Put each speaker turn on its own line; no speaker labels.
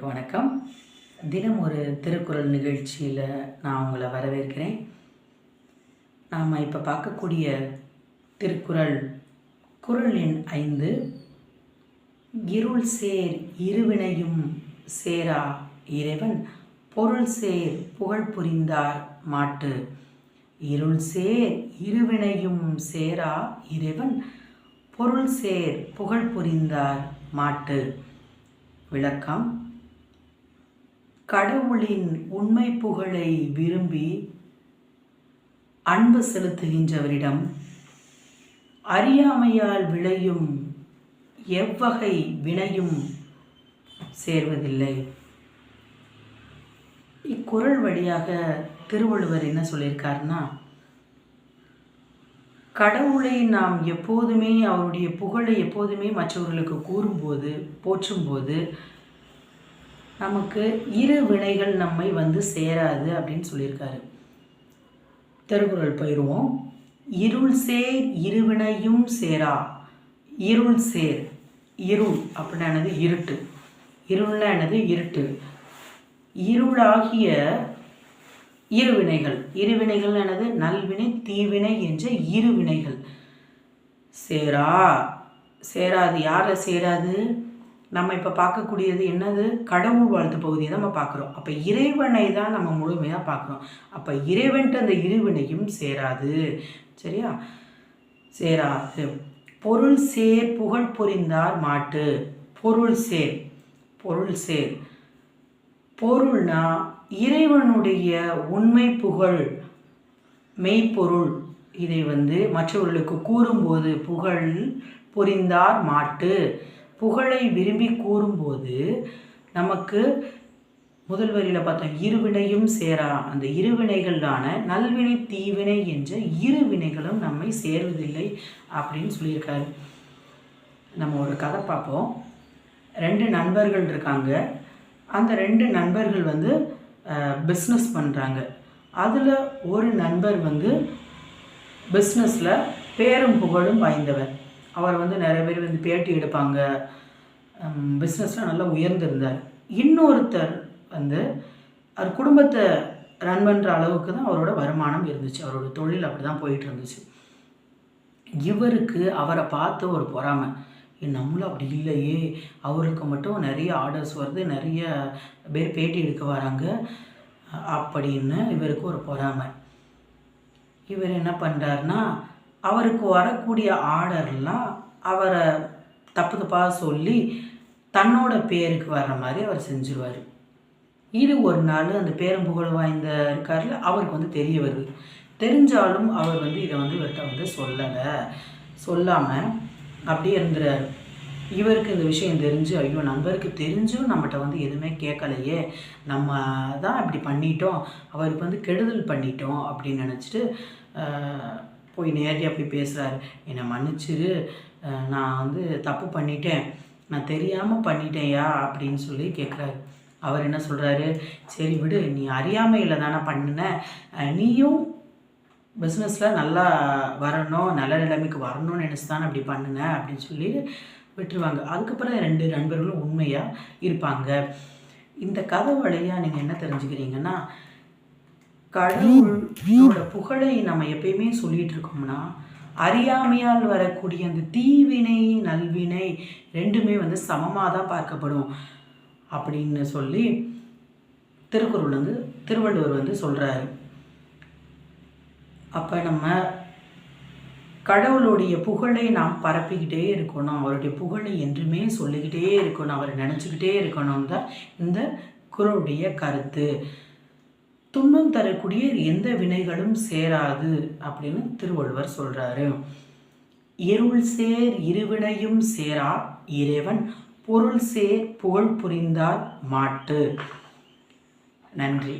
அனைவருக்கும் வணக்கம் தினம் ஒரு திருக்குறள் நிகழ்ச்சியில் நான் உங்களை வரவேற்கிறேன் நாம் இப்போ பார்க்கக்கூடிய திருக்குறள் குரல் எண் ஐந்து இருள் சேர் இருவினையும் சேரா இறைவன் பொருள் சேர் புகழ் புரிந்தார் மாட்டு இருள் சேர் இருவினையும் சேரா இறைவன் பொருள் சேர் புகழ் புரிந்தார் மாட்டு விளக்கம் கடவுளின் உண்மை புகழை விரும்பி அன்பு செலுத்துகின்றவரிடம் அறியாமையால் விளையும் எவ்வகை வினையும் சேர்வதில்லை இக்குரல் வழியாக திருவள்ளுவர் என்ன சொல்லியிருக்கார்னா கடவுளை நாம் எப்போதுமே அவருடைய புகழை எப்போதுமே மற்றவர்களுக்கு கூறும்போது போற்றும்போது நமக்கு இரு வினைகள் நம்மை வந்து சேராது அப்படின்னு சொல்லியிருக்காரு திருக்குறள் போயிடுவோம் இருள் சேர் இருவினையும் சேரா இருள் சேர் இருள் அப்படின்னா எனது இருட்டு இருள்னா எனது இருட்டு இருளாகிய இருவினைகள் இருவினைகள் எனது நல்வினை தீவினை என்ற இருவினைகள் சேரா சேராது யாரை சேராது நம்ம இப்போ பார்க்கக்கூடியது என்னது கடவுள் வாழ்த்து பகுதியை நம்ம பார்க்குறோம் அப்போ இறைவனை தான் நம்ம முழுமையாக பார்க்குறோம் அப்போ இறைவன்ட்டு அந்த இருவினையும் சேராது சரியா சேராது பொருள் சேர் புகழ் புரிந்தார் மாட்டு பொருள் சேர் பொருள் சேர் பொருள்னா இறைவனுடைய உண்மை புகழ் மெய்ப்பொருள் இதை வந்து மற்றவர்களுக்கு கூறும்போது புகழ் புரிந்தார் மாட்டு புகழை விரும்பி கூறும்போது நமக்கு முதல் வரியில் பார்த்தோம் இருவினையும் சேரா அந்த இருவினைகளான நல்வினை தீவினை என்ற இரு வினைகளும் நம்மை சேருவதில்லை அப்படின்னு சொல்லியிருக்காரு நம்ம ஒரு கதை பார்ப்போம் ரெண்டு நண்பர்கள் இருக்காங்க அந்த ரெண்டு நண்பர்கள் வந்து பிஸ்னஸ் பண்ணுறாங்க அதில் ஒரு நண்பர் வந்து பிஸ்னஸில் பேரும் புகழும் வாய்ந்தவர் அவர் வந்து நிறைய பேர் வந்து பேட்டி எடுப்பாங்க பிஸ்னஸ்லாம் நல்லா உயர்ந்திருந்தார் இன்னொருத்தர் வந்து அவர் குடும்பத்தை ரன் பண்ணுற அளவுக்கு தான் அவரோட வருமானம் இருந்துச்சு அவரோட தொழில் அப்படி தான் போயிட்டு இருந்துச்சு இவருக்கு அவரை பார்த்து ஒரு பொறாமை நம்மளும் அப்படி இல்லையே அவருக்கு மட்டும் நிறைய ஆர்டர்ஸ் வருது நிறைய பேர் பேட்டி எடுக்க வராங்க அப்படின்னு இவருக்கு ஒரு பொறாமை இவர் என்ன பண்ணுறாருன்னா அவருக்கு வரக்கூடிய ஆர்டர்லாம் அவரை தப்பு தப்பாக சொல்லி தன்னோட பேருக்கு வர்ற மாதிரி அவர் செஞ்சிருவார் இது ஒரு நாள் அந்த பேரும் புகழ் வாய்ந்த இருக்காருல அவருக்கு வந்து தெரிய வருது தெரிஞ்சாலும் அவர் வந்து இதை வந்து இவர்கிட்ட வந்து சொல்லலை சொல்லாமல் அப்படியே இருந்துறாரு இவருக்கு இந்த விஷயம் தெரிஞ்சு ஐயோ நண்பருக்கு தெரிஞ்சும் நம்மகிட்ட வந்து எதுவுமே கேட்கலையே நம்ம தான் இப்படி பண்ணிட்டோம் அவருக்கு வந்து கெடுதல் பண்ணிட்டோம் அப்படின்னு நினச்சிட்டு போய் நேரடியாக போய் பேசுகிறாரு என்னை மன்னிச்சிரு நான் வந்து தப்பு பண்ணிட்டேன் நான் தெரியாமல் பண்ணிட்டேயா அப்படின்னு சொல்லி கேட்குறாரு அவர் என்ன சொல்கிறாரு சரி விடு நீ அறியாமையில் தானே பண்ணின நீயும் பிஸ்னஸில் நல்லா வரணும் நல்ல நிலைமைக்கு வரணும்னு நினச்சி தானே அப்படி பண்ணுங்க அப்படின்னு சொல்லி விட்டுருவாங்க அதுக்கப்புறம் ரெண்டு நண்பர்களும் உண்மையாக இருப்பாங்க இந்த கதை வழியாக நீங்கள் என்ன தெரிஞ்சுக்கிறீங்கன்னா கடவுளோட புகழை நம்ம எப்பயுமே சொல்லிட்டு இருக்கோம்னா அறியாமையால் வரக்கூடிய அந்த தீவினை நல்வினை ரெண்டுமே வந்து சமமாக தான் பார்க்கப்படும் அப்படின்னு சொல்லி திருக்குறள் வந்து திருவள்ளுவர் வந்து சொல்கிறாரு அப்போ நம்ம கடவுளுடைய புகழை நாம் பரப்பிக்கிட்டே இருக்கணும் அவருடைய புகழை என்றுமே சொல்லிக்கிட்டே இருக்கணும் அவரை நினச்சிக்கிட்டே இருக்கணும் தான் இந்த குரலுடைய கருத்து துன்பம் தரக்கூடிய எந்த வினைகளும் சேராது அப்படின்னு திருவள்ளுவர் சொல்கிறாரு இருள் சேர் இருவினையும் சேரா இறைவன் பொருள் சேர் புகழ் புரிந்தால் மாட்டு நன்றி